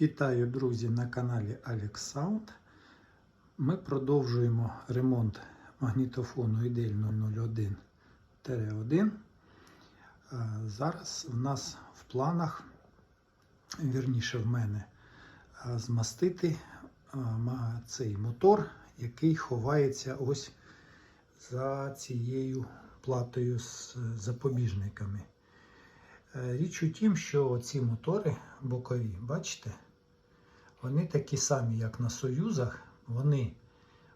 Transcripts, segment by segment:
Вітаю, друзі, на каналі Alex Sound. Ми продовжуємо ремонт магнітофону IDL 001-1. Е, Зараз в нас в планах, вірніше в мене, змастити цей мотор, який ховається ось за цією платою з запобіжниками. Е, Річ у тім, що ці мотори бокові, бачите, вони такі самі, як на Союзах, вони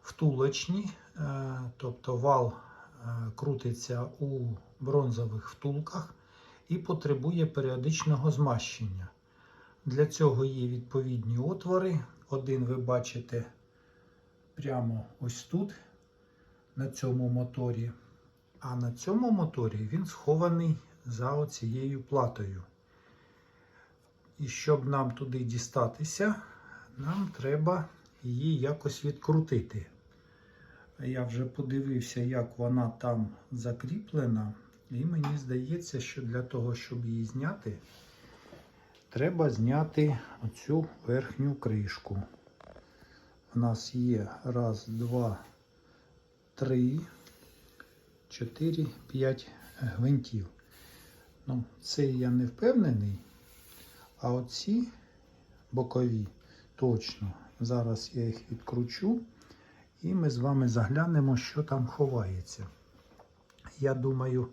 втулочні, е, тобто вал е, крутиться у бронзових втулках і потребує періодичного змащення. Для цього є відповідні отвори. Один ви бачите прямо ось тут, на цьому моторі. А на цьому моторі він схований за оцією платою. І щоб нам туди дістатися, нам треба її якось відкрутити. Я вже подивився, як вона там закріплена, і мені здається, що для того, щоб її зняти, треба зняти оцю верхню кришку. У нас є раз, два, три, чотири, п'ять гвинтів. Ну, цей я не впевнений. А оці бокові точно. Зараз я їх відкручу і ми з вами заглянемо, що там ховається. Я думаю,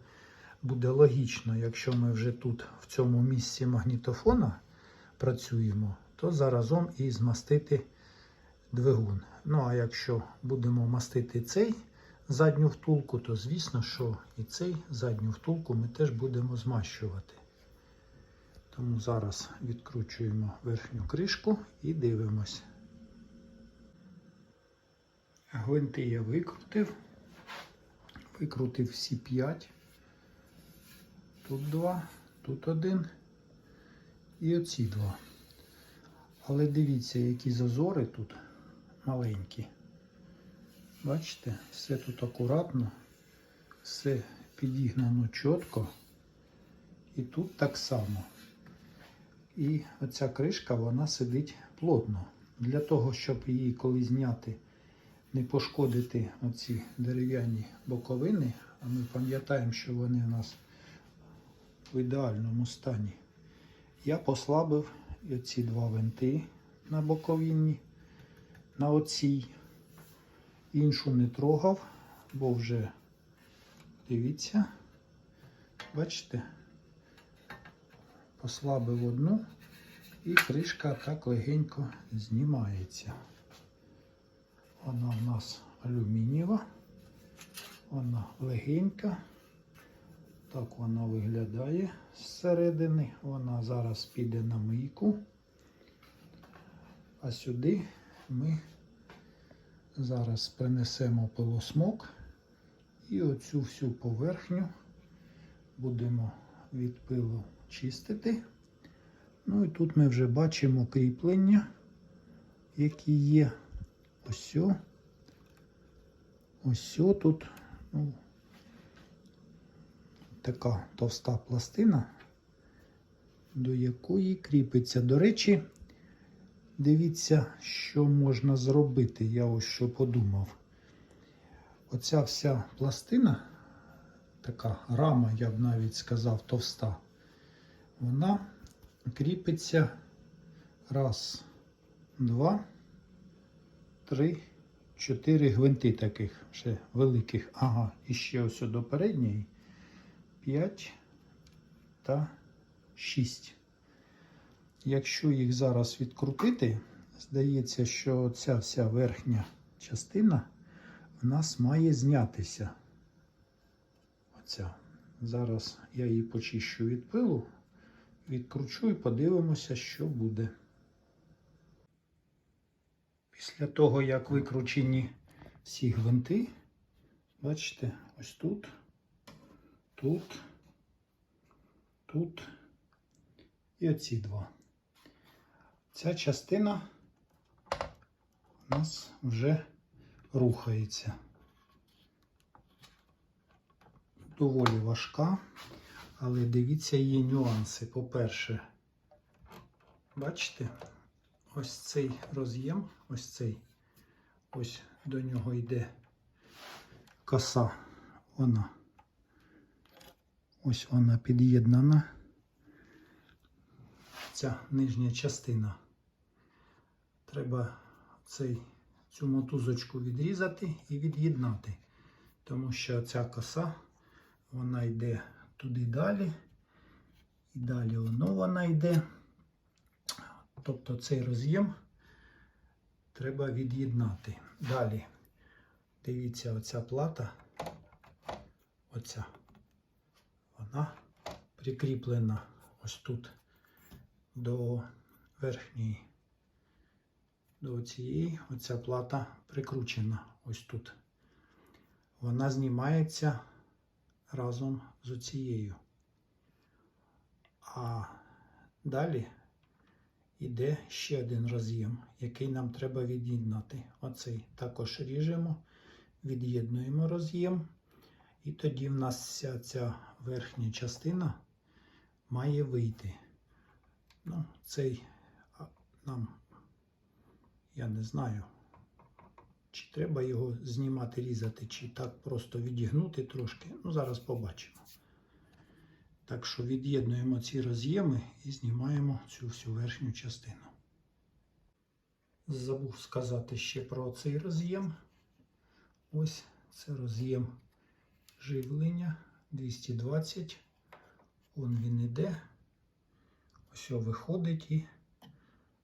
буде логічно, якщо ми вже тут, в цьому місці магнітофона працюємо, то заразом і змастити двигун. Ну, а якщо будемо мастити цей задню втулку, то звісно, що і цей задню втулку ми теж будемо змащувати. Тому зараз відкручуємо верхню кришку і дивимось. Гвинти я викрутив. Викрутив всі 5. Тут два, тут один і оці два. Але дивіться, які зазори тут маленькі. Бачите, все тут акуратно, все підігнано чітко. І тут так само. І оця кришка вона сидить плотно. Для того, щоб її коли зняти, не пошкодити оці дерев'яні боковини, а ми пам'ятаємо, що вони у нас в ідеальному стані. Я послабив оці два винти на боковині, на оцій. Іншу не трогав, бо вже дивіться, бачите, послабив одну і кришка так легенько знімається. Вона у нас алюмінієва, вона легенька. Так вона виглядає зсередини. Вона зараз піде на мийку. А сюди ми зараз принесемо пилосмок і оцю всю поверхню будемо від чистити. Ну і тут ми вже бачимо кріплення, які є. Ось. Ось тут ну, така товста пластина, до якої кріпиться. До речі, дивіться, що можна зробити. Я ось що подумав. Оця вся пластина, така рама, я б навіть сказав, товста, вона кріпиться раз, два, три, чотири гвинти таких ще великих. Ага, і ще ось до передньої. 5 та 6. Якщо їх зараз відкрутити, здається, що ця вся верхня частина в нас має знятися. Оця. Зараз я її почищу від пилу, відкручу і подивимося, що буде. Після того, як викручені всі гвинти, бачите, ось тут, тут, тут і оці два. Ця частина у нас вже рухається. Доволі важка, але дивіться її нюанси. По-перше, бачите, ось цей роз'єм, ось цей, ось до нього йде коса. Вона. Ось вона під'єднана. Ця нижня частина. Треба цей, цю мотузочку відрізати і від'єднати. Тому що ця коса, вона йде туди далі. І далі воно вона йде. Тобто цей роз'єм треба від'єднати. Далі, дивіться, оця плата, оця, вона прикріплена ось тут до верхньої, до цієї, оця плата прикручена ось тут. Вона знімається разом з оцією. А далі йде ще один роз'єм, який нам треба від'єднати. Оцей також ріжемо, від'єднуємо роз'єм. І тоді в нас вся ця верхня частина має вийти. Ну, цей нам, я не знаю, чи треба його знімати, різати, чи так просто відігнути трошки. Ну, зараз побачимо. Так що від'єднуємо ці роз'єми і знімаємо цю всю верхню частину. Забув сказати ще про цей роз'єм. Ось це роз'єм живлення 220. Вон він іде. Ось виходить і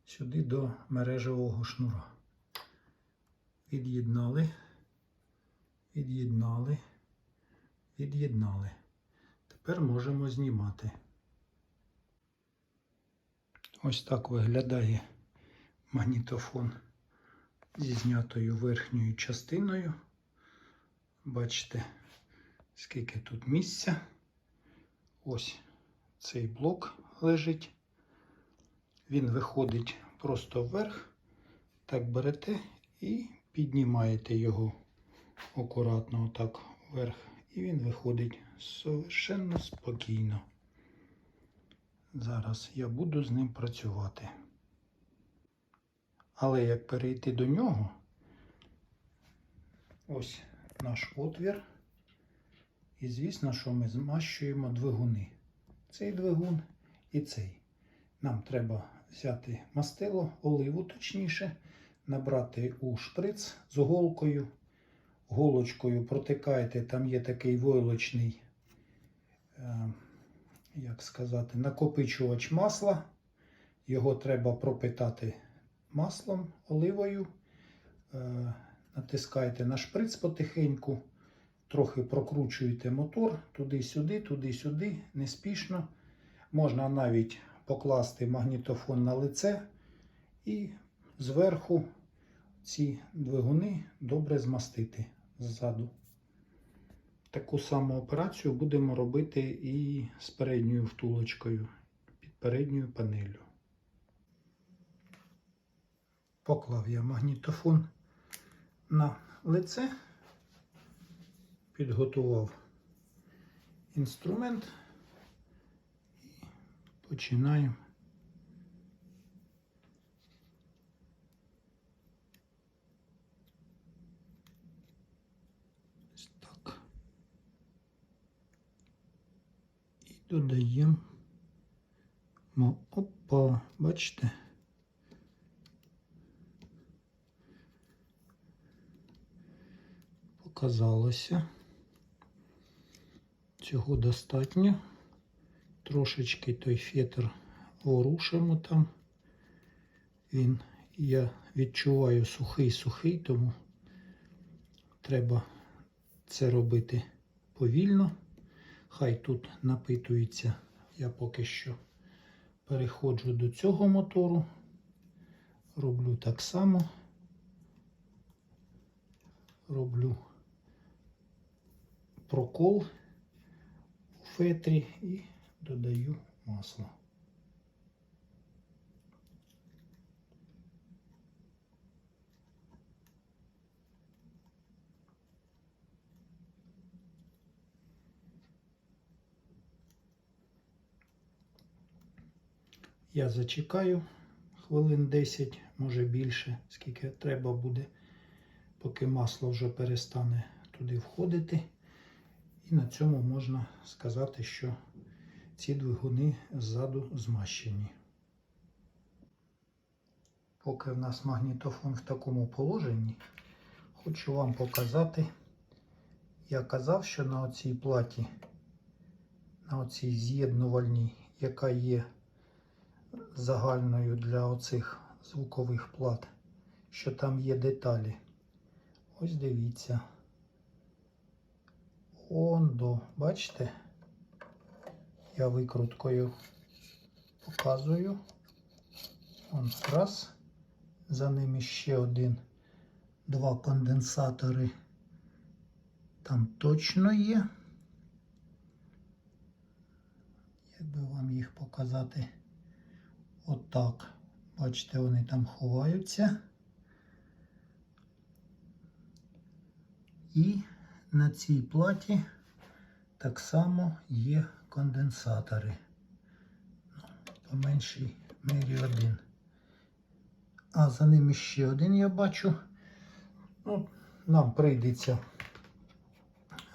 сюди до мережевого шнура. Від'єднали, від'єднали, від'єднали. Тепер можемо знімати. Ось так виглядає магнітофон зі знятою верхньою частиною. Бачите, скільки тут місця. Ось цей блок лежить. Він виходить просто вверх. Так берете і піднімаєте його акуратно отак вверх. І він виходить совершенно спокійно. Зараз я буду з ним працювати. Але як перейти до нього, ось наш отвір. І звісно, що ми змащуємо двигуни. Цей двигун і цей. Нам треба взяти мастило, оливу точніше, набрати у шприц з голкою голочкою протикаєте, там є такий войлочний, е, як сказати, накопичувач масла. Його треба пропитати маслом, оливою. Е, натискаєте на шприц потихеньку, трохи прокручуєте мотор туди-сюди, туди-сюди, неспішно. Можна навіть покласти магнітофон на лице і зверху ці двигуни добре змастити ззаду. Таку саму операцію будемо робити і з передньою втулочкою під передньою панелью. Поклав я магнітофон на лице, підготував інструмент і починаю. Додаємо. Опа, бачите? Показалося. Цього достатньо. Трошечки той фетр ворушимо там. Він, я відчуваю сухий-сухий, тому треба це робити повільно. Хай тут напитується. Я поки що переходжу до цього мотору. Роблю так само. Роблю прокол у фетрі і додаю масло. Я зачекаю хвилин 10, може більше, скільки треба буде, поки масло вже перестане туди входити. І на цьому можна сказати, що ці двигуни ззаду змащені. Поки в нас магнітофон в такому положенні, хочу вам показати. Я казав, що на оцій платі, на оцій з'єднувальній, яка є загальною для оцих звукових плат, що там є деталі. Ось дивіться. Ондо, бачите? Я викруткою показую. Он раз. За ними ще один, два конденсатори. Там точно є. Як би вам їх показати? Отак. Бачите, вони там ховаються. І на цій платі так само є конденсатори. Ну, по меншій мірі один. А за ними ще один я бачу. Ну, нам прийдеться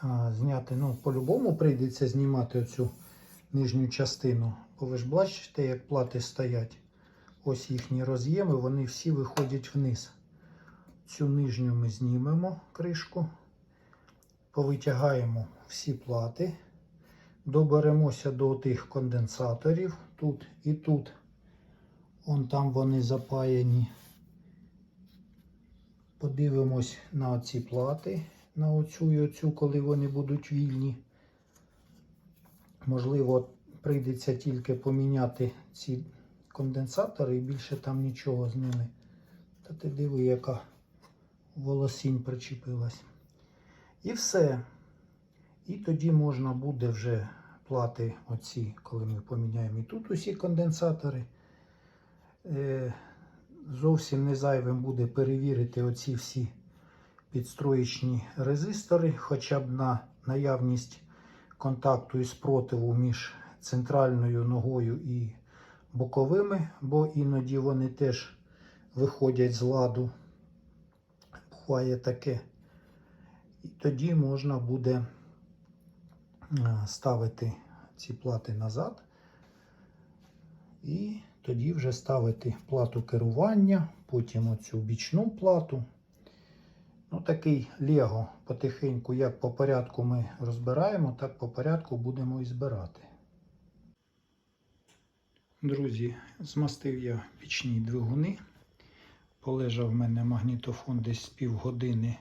а, зняти, ну, по-любому прийдеться знімати оцю нижню частину. Ви ж бачите, як плати стоять. Ось їхні роз'єми, вони всі виходять вниз. Цю нижню ми знімемо кришку, повитягаємо всі плати, доберемося до тих конденсаторів тут і тут. Вон там вони запаяні. Подивимось на оці плати, на оцю і оцю, коли вони будуть вільні. Можливо, прийдеться тільки поміняти ці конденсатори і більше там нічого з ними. Та ти диви, яка волосінь причепилась. І все. І тоді можна буде вже плати оці, коли ми поміняємо і тут усі конденсатори. Е, Зовсім не зайвим буде перевірити оці всі підстроєчні резистори, хоча б на наявність контакту і спротиву між центральною ногою і боковими, бо іноді вони теж виходять з ладу. Буває таке. І тоді можна буде е, ставити ці плати назад. І тоді вже ставити плату керування, потім оцю бічну плату. Ну, такий Лего потихеньку, як по порядку ми розбираємо, так по порядку будемо і збирати. Друзі, змастив я пічні двигуни. Полежав в мене магнітофон десь півгодини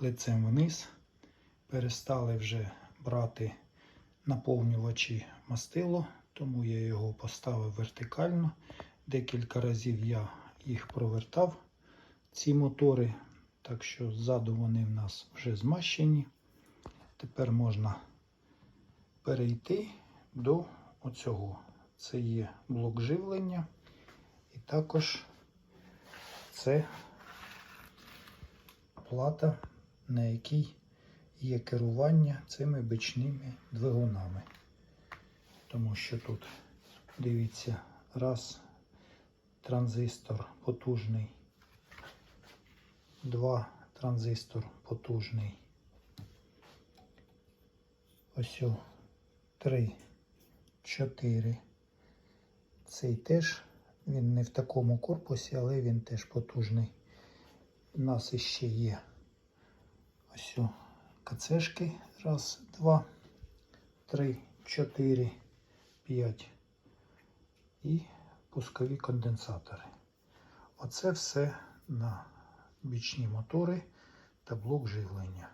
лицем вниз. Перестали вже брати наповнювачі мастило, тому я його поставив вертикально. Декілька разів я їх провертав, ці мотори. Так що ззаду вони в нас вже змащені. Тепер можна перейти до оцього. Це є блок живлення. І також це плата, на якій є керування цими бичними двигунами. Тому що тут, дивіться, раз транзистор потужний, два транзистор потужний. Ось три, чотири. Цей теж, він не в такому корпусі, але він теж потужний. У нас іще є ось кацешки. Раз, два, три, чотири, п'ять. І пускові конденсатори. Оце все на бічні мотори та блок живлення.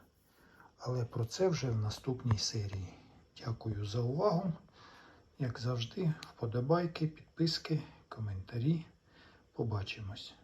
Але про це вже в наступній серії. Дякую за увагу. Як завжди, вподобайки, підписки, коментарі. Побачимось.